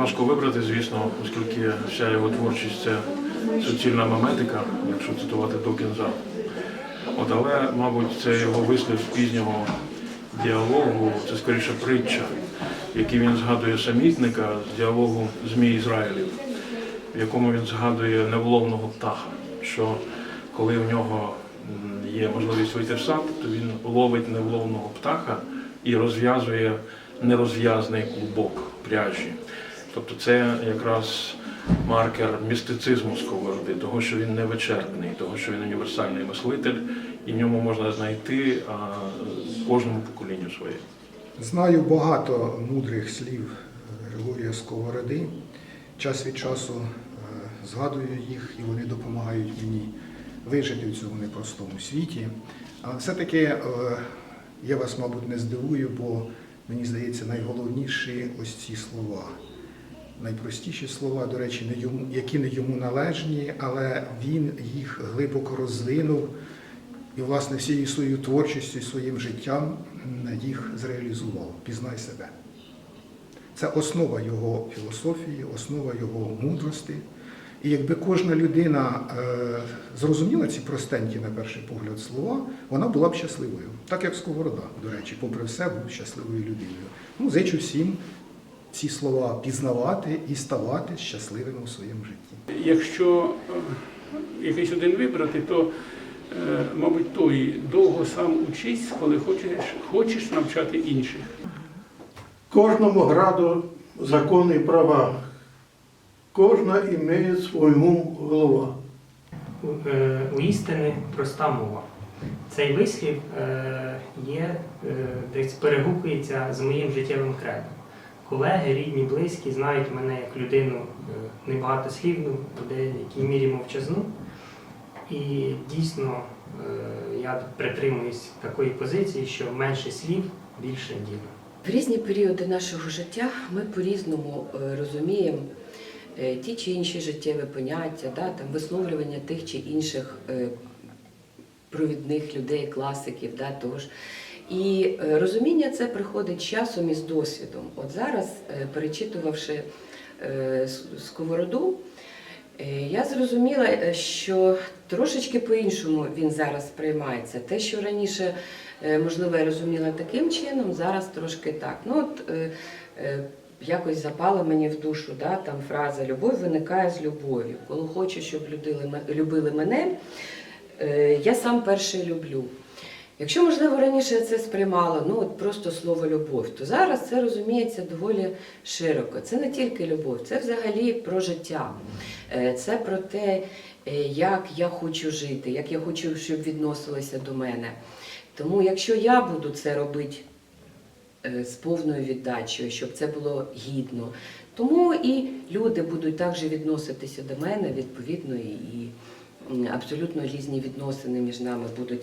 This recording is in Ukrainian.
Важко вибрати, звісно, оскільки вся його творчість це суцільна меметика, якщо цитувати Докінза. От, але, мабуть, це його вислів пізнього діалогу, це скоріше притча, в якій він згадує самітника з діалогу Змій Ізраїлів, в якому він згадує невловного птаха, що коли в нього є можливість вийти в сад, то він ловить невловного птаха і розв'язує нерозв'язаний клубок пряжі. Тобто це якраз маркер містицизму сковороди, того, що він невичерпний, того, що він універсальний мислитель, і в ньому можна знайти а, кожному поколінню своє. Знаю багато мудрих слів Григорія Сковороди. Час від часу е, згадую їх, і вони допомагають мені вижити в цьому непростому світі. Але все-таки е, я вас, мабуть, не здивую, бо мені здається, найголовніші ось ці слова. Найпростіші слова, до речі, не йому, які не йому належні, але він їх глибоко розвинув і, власне, всією своєю творчістю, своїм життям їх зреалізував. Пізнай себе. Це основа його філософії, основа його мудрості. І якби кожна людина е, зрозуміла ці простенькі, на перший погляд, слова, вона була б щасливою. Так як Сковорода, до речі, попри все, був щасливою людиною. Ну, зичу всім ці слова пізнавати і ставати щасливими у своєму житті. Якщо е, якийсь один вибрати, то, е, мабуть, той довго сам учись, коли хочеш, хочеш навчати інших. Кожному граду закони і права. Кожна імеє свою голова. Е, у істини проста мова. Цей вислів є, десь перегукується з моїм життєвим кредом. Колеги, рідні, близькі знають мене як людину е, небагатослівну, в деякій мірі мовчазну. І дійсно е, я притримуюсь такої позиції, що менше слів, більше діла. В різні періоди нашого життя ми по-різному е, розуміємо ті чи інші життєві поняття, да, там, висловлювання тих чи інших провідних людей, класиків. Да, того ж. І е, розуміння це приходить часом і з досвідом. От зараз, е, перечитувавши е, сковороду, я зрозуміла, що трошечки по-іншому він зараз сприймається. Те, що раніше, можливо, я розуміла таким чином, зараз трошки так. Ну, от, якось запала мені в душу да, там фраза Любов виникає з любов'ю. Коли хочу, щоб любили мене, я сам перший люблю. Якщо, можливо, раніше це сприймала, ну от просто слово любов, то зараз це розуміється доволі широко. Це не тільки любов, це взагалі про життя. Е, Це про те, е, як я хочу жити, як я хочу, щоб відносилися до мене. Тому якщо я буду це робити е, з повною віддачею, щоб це було гідно, тому і люди будуть також відноситися до мене відповідно і абсолютно різні відносини між нами будуть